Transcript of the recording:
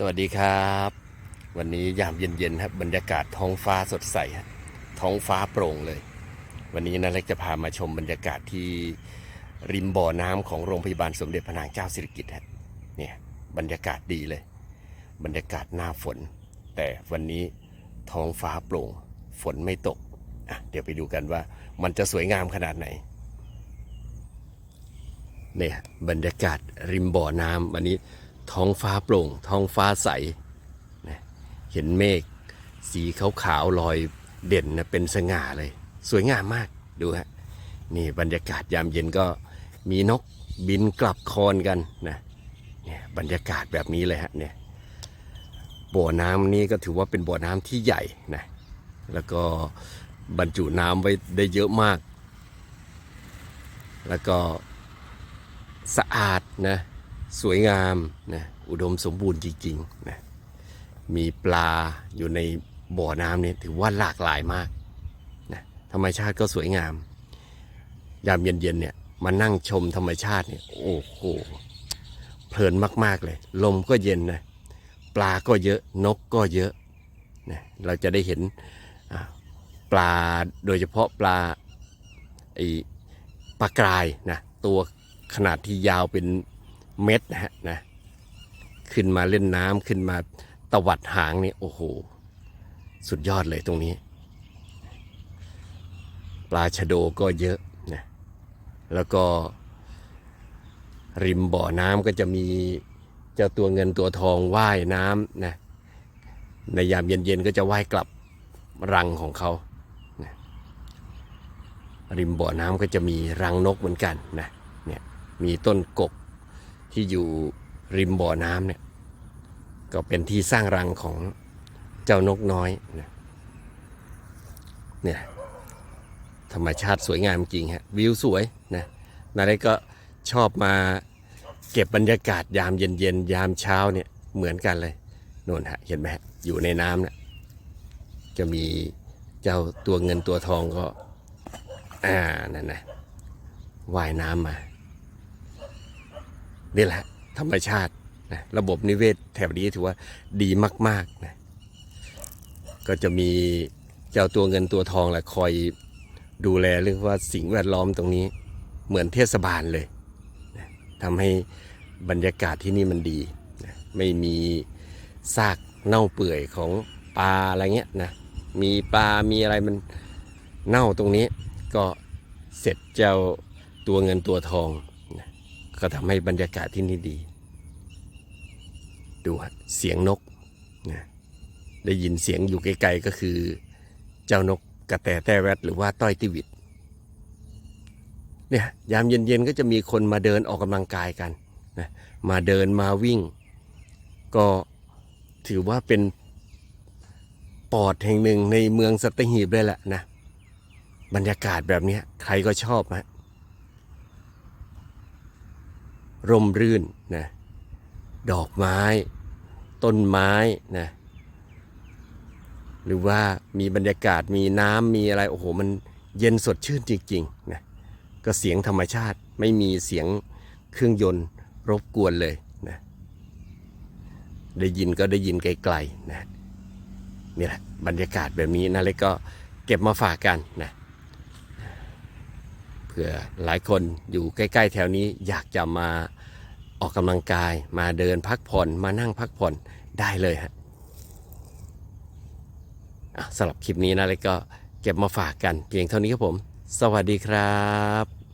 สวัสดีครับ วันนี้ยามเย็นๆครับบรรยากาศท้องฟ้าสดใสท้องฟ้าโปร่งเลย วันนี้นาเล็กจะพามาชมบรรยากาศที่ริมบ่อน้ำของโรงพยาบาลสมเด็จพระนางเจ้าสิริกิติ์ฮะเนี่ยบรรยากาศดีเลย บรรยากาศหน้าฝน แต่วันนี้ท้องฟ้าโปร่ง ฝนไม่ตกอะเดี๋ยวไปดูกันว่ามันจะสวยงามขนาดไหนเนี่ยบรรยากาศริมบ่อน้ำวันนี้ ท้องฟ้าโปร่ง ท้องฟ้าใสนะเห็นเมฆสีขาวๆลอยเด่นนะเป็นสง่าเลย สวยงามมากดูฮะนี่บรรยากาศยามเย็นก็มีนกบินกลับคอนกันนะเนี่ยบรรยากาศแบบนี้เลยฮะเนี่ยบ่อน้ำนี้ก็ถือว่าเป็นบ่อน้ำที่ใหญ่นะแล้วก็บรรจุน้ำไว้ได้เยอะมาก แล้วก็สะอาดนะ สวยงามนะอุดมสมบูรณ์จริงๆนะมีปลาอยู่ในบ่อน้ำเนี่ยถือว่าหลากหลายมากนะธรรมชาติก็สวยงาม ยามเย็นๆเนี่ยมานั่งชมธรรมชาติเนี่ยโอ้โหเพลินมากๆเลย ลมก็เย็นนะปลาก็เยอะนกก็เยอะนะเราจะได้เห็นปลาโดยเฉพาะปลาไอปลากรายนะตัวขนาดที่ยาวเป็น เม็ดนะฮะนะขึ้นมาเล่นน้ำขึ้นมาตวัดหางนี่โอ้โห สุดยอดเลยตรงนี้ ปลาชะโดก็เยอะนะแล้วก็ ริมบ่อน้ำก็จะมีเจ้าตัวเงินตัวทองว่ายน้ำนะในยามเย็นๆก็จะว่ายกลับรังของเขานะริมบ่อน้ำก็จะมีรังนกเหมือนกันนะเนี่ยมีต้นกก ที่อยู่ริมบ่อน้ำเนี่ยก็เป็นที่สร้างรังของเจ้านกน้อยนะเนี่ยธรรมชาติสวยงามจริงฮะวิวสวยนะนาเล็กก็ชอบมาเก็บบรรยากาศยามเย็นๆ ยามเช้าเนี่ยเหมือนกันเลยโน่นฮะเห็นไหมฮะอยู่ในน้ำเนี่ยจะมีเจ้าตัวเงินตัวทองก็ อ่านั่นนะว่ายน้ำมา นี่แหละธรรมชาตินะระบบนิเวศแถวนี้ถือว่าดีมากๆนะก็จะมีเจ้าตัวเงินตัวทองแหละคอยดูแลเรื่องว่าสิ่งแวดล้อมตรงนี้เหมือนเทศบาลเลยนะทำให้บรรยากาศที่นี่มันดีนะไม่มีซากเน่าเปื่อยของปลาอะไรเงี้ยนะมีปลา มีอะไรมันเน่าตรงนี้ ก็เสร็จเจ้าตัวเงินตัวทอง ก็ทำให้บรรยากาศที่นี่ดี ดูเสียงนกนะได้ยินเสียงอยู่ไกลๆก็คือ เจ้านกกระแตแต้แวดหรือว่าต้อยติวิตเนี่ยยามเย็นๆก็จะมีคนมาเดินออกกำลังกายกันนะมาเดินมาวิ่ง ก็ถือว่าเป็นปอดแห่งหนึ่งในเมืองสัตหีบเลยแหละนะ บรรยากาศแบบนี้ใครก็ชอบฮะ ร่มรื่นนะดอกไม้ ต้นไม้นะหรือว่ามีบรรยากาศมีน้ำมีอะไรโอ้โหมันเย็นสดชื่นจริงๆนะก็เสียงธรรมชาติไม่มีเสียงเครื่องยนต์รบกวนเลยนะได้ยินก็ได้ยินไกลๆนะนี่แหละบรรยากาศแบบนี้นะเล็กก็เก็บมาฝากกันนะ ผื่อหลายคนอยู่ใกล้ ๆ แถวนี้อยากจะมาออกกำลังกาย มาเดินพักผ่อน มานั่งพักผ่อนได้เลยฮะสำหรับคลิปนี้นะเลยก็เก็บมาฝากกันเพียงเท่านี้ครับผม สวัสดีครับ